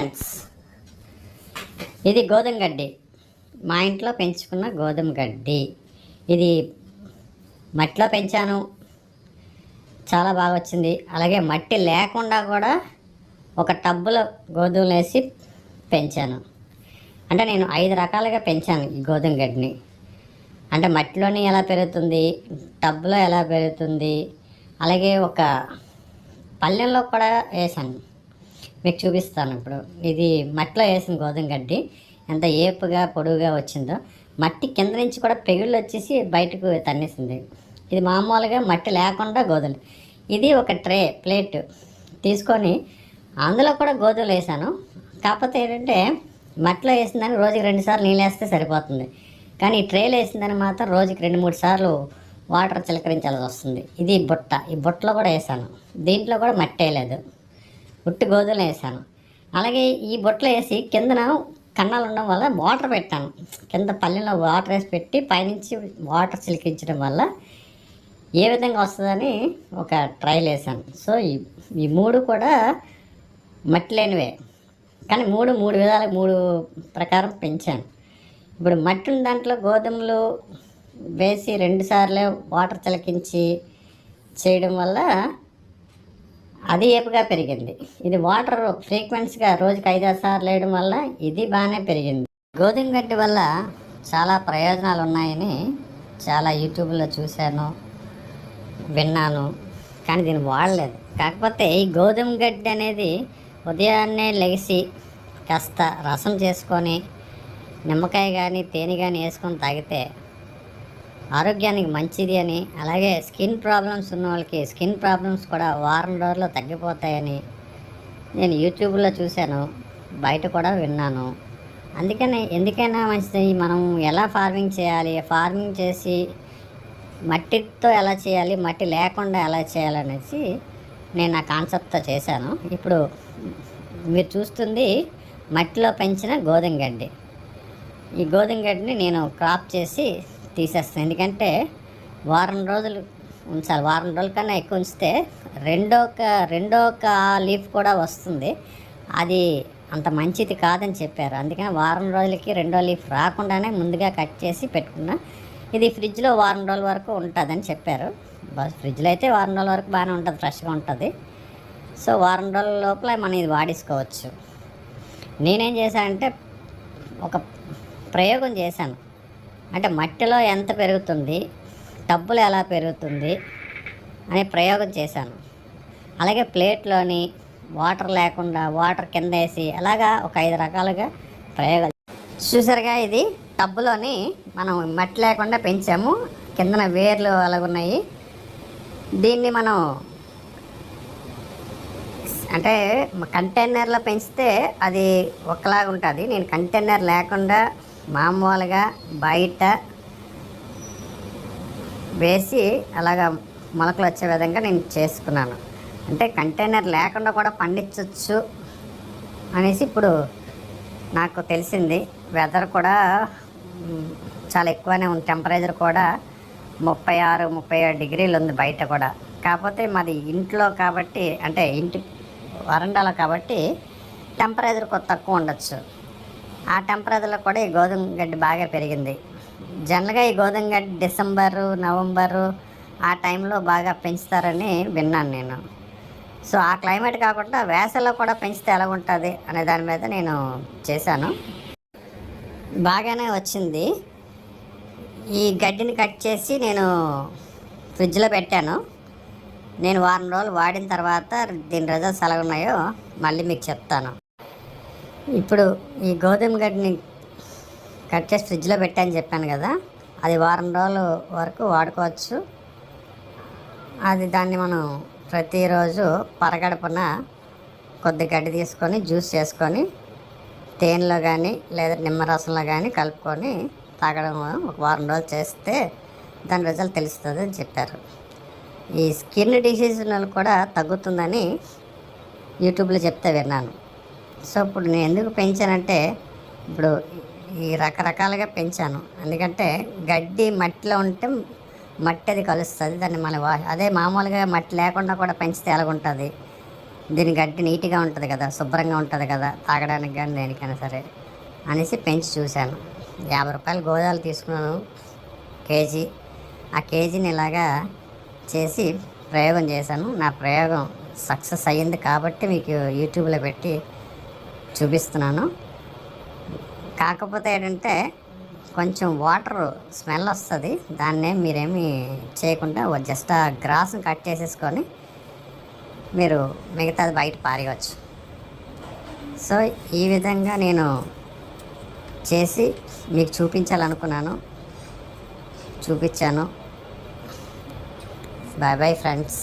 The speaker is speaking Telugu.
ఫ్రెండ్స్ ఇది గోధుమ గడ్డి. మా ఇంట్లో పెంచుకున్న గోధుమ గడ్డి. ఇది మట్టిలో పెంచాను. చాలా బాగా వచ్చింది. అలాగే మట్టి లేకుండా కూడా ఒక టబ్బులో గోధుమలు వేసి పెంచాను. అంటే నేను ఐదు రకాలుగా పెంచాను ఈ గోధుమ గడ్డిని. అంటే మట్టిలోని ఎలా పెరుగుతుంది టబ్లో ఎలా పెరుగుతుంది అలాగే ఒక పల్లెల్లో కూడా వేసాను మీకు చూపిస్తాను ఇప్పుడు. ఇది మట్టిలో వేసిన గోధుమ గడ్డి. ఎంత ఏపుగా పొడుగుగా వచ్చిందో. మట్టి కింద నుంచి కూడా పెగుళ్ళు వచ్చేసి బయటకు తన్నేసింది. ఇది మామూలుగా మట్టి లేకుండా గోధుమ. ఇది ఒక ట్రే ప్లేట్. తీసుకొని అందులో కూడా గోధుమలు వేసాను. కాకపోతే ఏంటంటే మట్టిలో వేసిందని రోజుకి రెండు సార్లు నీళ్ళు వేస్తే సరిపోతుంది. కానీ ఈ ట్రేలు వేసిందని మాత్రం రోజుకి రెండు మూడు సార్లు వాటర్ చిలకరించాల్సి వస్తుంది. ఇది బుట్ట. ఈ బుట్టలో కూడా వేసాను. దీంట్లో కూడా మట్టి వేయలేదు. ఉట్టి గోధుమలు వేసాను అలాగే ఈ బొట్లో వేసి కిందన కన్నాలు ఉండడం వల్ల వాటర్ పెట్టాను. కింద పల్లెలో వాటర్ వేసి పెట్టి పైనుంచి వాటర్ చిలికించడం వల్ల ఏ విధంగా వస్తుందని ఒక ట్రయల్ వేసాను సో ఈ ఈ మూడు కూడా మట్టి లేనివే. కానీ మూడు మూడు విధాల మూడు ప్రకారం పెంచాను. ఇప్పుడు మట్టి ఉన్న దాంట్లో గోధుమలు వేసి రెండుసార్లు వాటర్ చిలకించి చేయడం వల్ల అది ఏపుగా పెరిగింది. ఇది వాటర్ ఫ్రీక్వెన్సీగా రోజుకి ఐదారు సార్లు వేయడం వల్ల ఇది బాగానే పెరిగింది. గోధుమ గడ్డి వల్ల చాలా ప్రయోజనాలు ఉన్నాయని చాలా యూట్యూబ్లో చూశాను విన్నాను కానీ దీన్ని వాడలేదు. కాకపోతే ఈ గోధుమ గడ్డి అనేది ఉదయాన్నే లెగిసి కాస్త రసం చేసుకొని నిమ్మకాయ కానీ తేనె కానీ వేసుకొని తాగితే ఆరోగ్యానికి మంచిది అని అలాగే స్కిన్ ప్రాబ్లమ్స్ ఉన్న వాళ్ళకి స్కిన్ ప్రాబ్లమ్స్ కూడా వారం రోజుల్లో తగ్గిపోతాయని నేను యూట్యూబ్లో చూశాను బయట కూడా విన్నాను. అందుకనే ఎందుకైనా మంచిది మనం ఎలా ఫార్మింగ్ చేయాలి ఫార్మింగ్ చేసి మట్టితో ఎలా చేయాలి మట్టి లేకుండా ఎలా చేయాలనేసి నేను ఆ కాన్సెప్ట్తో చేశాను. ఇప్పుడు మీరు చూస్తుంది మట్టిలో పెంచిన గోధుమ గడ్డి ఈ గోధుమ గడ్డిని నేను క్రాప్ చేసి తీసేస్తాను. ఎందుకంటే వారం రోజులు ఉంచాలి. వారం రోజుల కన్నా ఎక్కువ ఉంచితే రెండో ఒక రెండో ఒక లీఫ్ కూడా వస్తుంది. అది అంత మంచిది కాదని చెప్పారు. అందుకని వారం రోజులకి రెండో లీఫ్ రాకుండానే ముందుగా కట్ చేసి పెట్టుకున్నా. ఇది ఫ్రిడ్జ్లో వారం రోజుల వరకు ఉంటుందని చెప్పారు. బస్ ఫ్రిడ్జ్లో అయితే వారం రోజుల వరకు బాగానే ఉంటుంది ఫ్రెష్గా ఉంటుంది. సో వారం రోజుల లోపల మనం ఇది వాడేసుకోవచ్చు. నేనేం చేశానంటే ఒక ప్రయోగం చేశాను. అంటే మట్టిలో ఎంత పెరుగుతుంది టబ్బులు ఎలా పెరుగుతుంది అనే ప్రయోగం చేశాను. అలాగే ప్లేట్లోని వాటర్ లేకుండా వాటర్ కింద వేసి అలాగా ఒక ఐదు రకాలుగా ప్రయోగాలు చూసారుగా ఇది టబ్బులోని మనం మట్టి లేకుండా పెంచాము. కిందన వేర్లు అలాగున్నాయి. దీన్ని మనం అంటే కంటైనర్లో పెంచితే అది ఒకలాగా ఉంటుంది నేను కంటైనర్ లేకుండా మామూలుగా బయట వేసి అలాగా మొలకలు వచ్చే విధంగా నేను చేసుకున్నాను. అంటే కంటైనర్ లేకుండా కూడా పండించవచ్చు అనేసి ఇప్పుడు నాకు తెలిసింది. వెదర్ కూడా చాలా ఎక్కువనే ఉంది. టెంపరేచర్ కూడా ముప్పై ఆరు ముప్పై ఏడు డిగ్రీలు ఉంది బయట కూడా. కాకపోతే మాది ఇంట్లో కాబట్టి అంటే ఇంటి వరండాలో కాబట్టి టెంపరేచర్ కొద్ది తక్కువ ఉండొచ్చు. ఆ టెంపరేచర్లో కూడా ఈ గోధుమ గడ్డి బాగా పెరిగింది. జనరల్గా ఈ గోధుమ గడ్డి డిసెంబరు నవంబరు ఆ టైంలో బాగా పెంచుతారని విన్నాను నేను. సో ఆ క్లైమేట్ కాకుండా వేసవిలో కూడా పెంచితే ఎలా ఉంటుంది అనే దాని మీద నేను చేశాను. బాగానే వచ్చింది. ఈ గడ్డిని కట్ చేసి నేను ఫ్రిడ్జ్లో పెట్టాను. నేను వారం రోజులు వాడిన తర్వాత దీని రిజల్ట్స్ ఎలా ఉన్నాయో మళ్ళీ మీకు చెప్తాను. ఇప్పుడు ఈ గోధుమ గడ్డిని కట్ చేసి ఫ్రిడ్జ్లో పెట్టాను చెప్పాను కదా అది వారం రోజుల వరకు వాడుకోవచ్చు. అది దాన్ని మనం ప్రతిరోజు పరగడపున కొద్ది గడ్డి తీసుకొని జ్యూస్ చేసుకొని తేనెలో కానీ లేదా నిమ్మరసంలో కానీ కలుపుకొని తాగడం ఒక వారం రోజులు చేస్తే దాని రిజల్ట్ తెలుస్తుంది అని చెప్పారు. ఈ స్కిన్ డిసీజ్ కూడా తగ్గుతుందని యూట్యూబ్లో చెప్తే విన్నాను. సో ఇప్పుడు నేను ఎందుకు పెంచానంటే ఇప్పుడు ఈ రకరకాలుగా పెంచాను. ఎందుకంటే గడ్డి మట్టిలో ఉంటే మట్టి అది కలుస్తుంది దాన్ని మన వా అదే మామూలుగా మట్టి లేకుండా కూడా పెంచితే ఎలాగుంటుంది? దీని గడ్డి నీట్గా ఉంటుంది కదా శుభ్రంగా ఉంటుంది కదా తాగడానికి కానీ దేనికైనా సరే అనేసి పెంచి చూశాను. యాభై రూపాయలు గోదాలు తీసుకున్నాను కేజీ. ఆ కేజీని ఇలాగా చేసి ప్రయోగం చేశాను. నా ప్రయోగం సక్సెస్ అయ్యింది కాబట్టి మీకు యూట్యూబ్లో పెట్టి చూపిస్తున్నాను. కాకపోతే ఏంటంటే కొంచెం వాటర్ స్మెల్ వస్తుంది. దాన్నే మీరేమి చేయకుండా జస్ట్ ఆ గ్రాస్ని కట్ చేసేసుకొని మీరు మిగతాది బయట పారేయవచ్చు సో ఈ విధంగా నేను చేసి మీకు చూపించాలనుకున్నాను. చూపించాను. Bye bye friends